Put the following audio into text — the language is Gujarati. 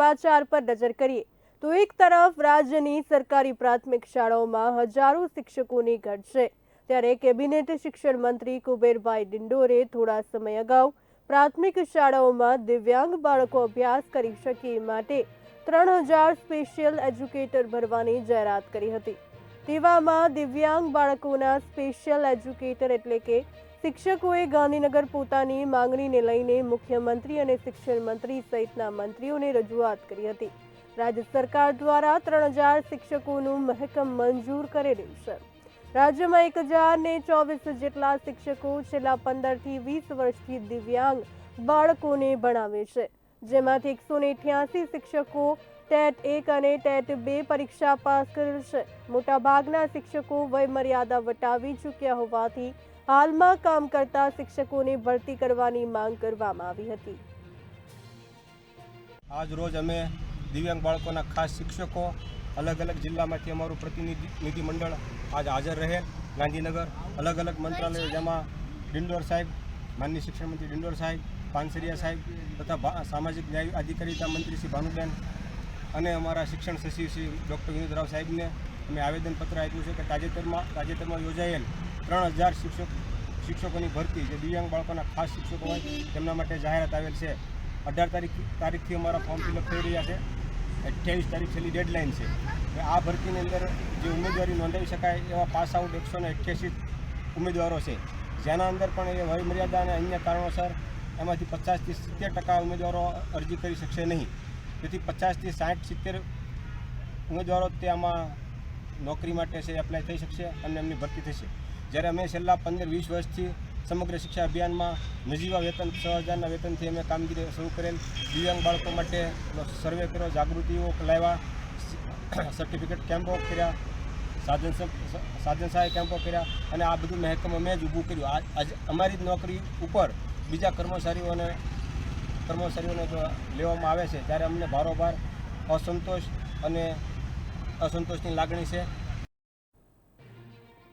સમાચાર પર નજર કરીએ તો એક તરફ રાજ્યની સરકારી પ્રાથમિક શાળાઓમાં હજારો શિક્ષકોની ઘટ છે ત્યારે કેબિનેટ શિક્ષણ મંત્રી કુબેરભાઈ ડિંડોરે થોડા સમય અગાઉ પ્રાથમિક શાળાઓમાં દિવ્યાંગ બાળકો અભ્યાસ કરી શકે માટે ત્રણ હજાર સ્પેશિયલ એજ્યુકેટર ભરવાની જાહેરાત કરી હતી. તેવામાં દિવ્યાંગ બાળકોના સ્પેશિયલ એજ્યુકેટર એટલે કે શિક્ષકોએ ગાંધીનગર પોતાની માંગણીને લઈને મુખ્યમંત્રી અને શિક્ષણ મંત્રી સહિતના મંત્રીઓને રજૂઆત કરી હતી. રાજ્ય સરકાર દ્વારા ત્રણ હજાર શિક્ષકોનું મહેકમ મંજૂર કરેલું છે. રાજ્યમાં એક હજાર ને ચોવીસ જેટલા શિક્ષકો છેલ્લા પંદરથી વીસ વર્ષથી દિવ્યાંગ બાળકોને ભણાવે છે. જેમાંથી એકસો ને શિક્ષકો ટેટ એક અને ટેટ બે પરીક્ષા પાસ કરેલ છે. મોટાભાગના શિક્ષકો વય મર્યાદા વટાવી ચૂક્યા હોવાથી હાલમાં કામ કરતા શિક્ષકોને ભરતી કરવાની માંગ કરવામાં આવી હતી. આજ રોજ અમે દિવ્યાંગ બાળકોના ખાસ શિક્ષકો, અલગ અલગ જિલ્લામાંથી અમારું પ્રતિનિધિ મંડળ આજ હાજર રહે ગાંધીનગર, અલગ અલગ મંત્રાલયો જેમાં ડિંડોર સાહેબ, માનનીય શિક્ષણ મંત્રી ડિંડોર સાહેબ, પાનસરિયા સાહેબ તથા સામાજિક ન્યાય અધિકારીતા મંત્રી શ્રી ભાનુબેન અને અમારા શિક્ષણ સચિવ શ્રી ડૉક્ટર વિનોદ રાવ સાહેબને અમે આવેદનપત્ર આપ્યું છે કે તાજેતરમાં તાજેતરમાં યોજાયેલ ત્રણ હજાર શિક્ષક શિક્ષકોની ભરતી, જે દિવ્યાંગ બાળકોના ખાસ શિક્ષકો હોય, તેમના માટે જાહેરાત આવેલ છે. અઢાર તારીખ તારીખથી અમારા ફોર્મ ફિલઅપ થઈ રહ્યા છે. અઠ્યાવીસ તારીખ છેલ્લી ડેડલાઇન છે. આ ભરતીની અંદર જે ઉમેદવારી નોંધાવી શકાય એવા પાસ આઉટ એકસો ને અઠ્યાસી ઉમેદવારો છે. જેના અંદર પણ એ વયમર્યાદા અને અન્ય કારણોસર એમાંથી પચાસથી સિત્તેર ટકા ઉમેદવારો અરજી કરી શકશે નહીં. તેથી પચાસથી સાઠ, સિત્તેર ઉમેદવારો તે આમાં નોકરી માટે છે એપ્લાય થઈ શકશે અને એમની ભરતી થશે. જ્યારે અમે છેલ્લા પંદર, વીસ વર્ષથી સમગ્ર શિક્ષા અભિયાનમાં નજીવા વેતન, છ હજારના વેતનથી અમે કામગીરી શરૂ કરેલ. દિવ્યાંગ બાળકો માટે સર્વે કર્યો, જાગૃતિઓ લાવ્યા સર્ટિફિકેટ કેમ્પો કર્યા, સાધન સાધન સહાય કેમ્પો કર્યા અને આ બધું મહેકમ અમે જ ઊભું કર્યું. આ- અમારી જ નોકરી ઉપર બીજા કર્મચારીઓને કર્મચારીઓને જો લેવામાં આવે છે ત્યારે અમને ભારોભાર અસંતોષ અને અસંતોષની લાગણી છે.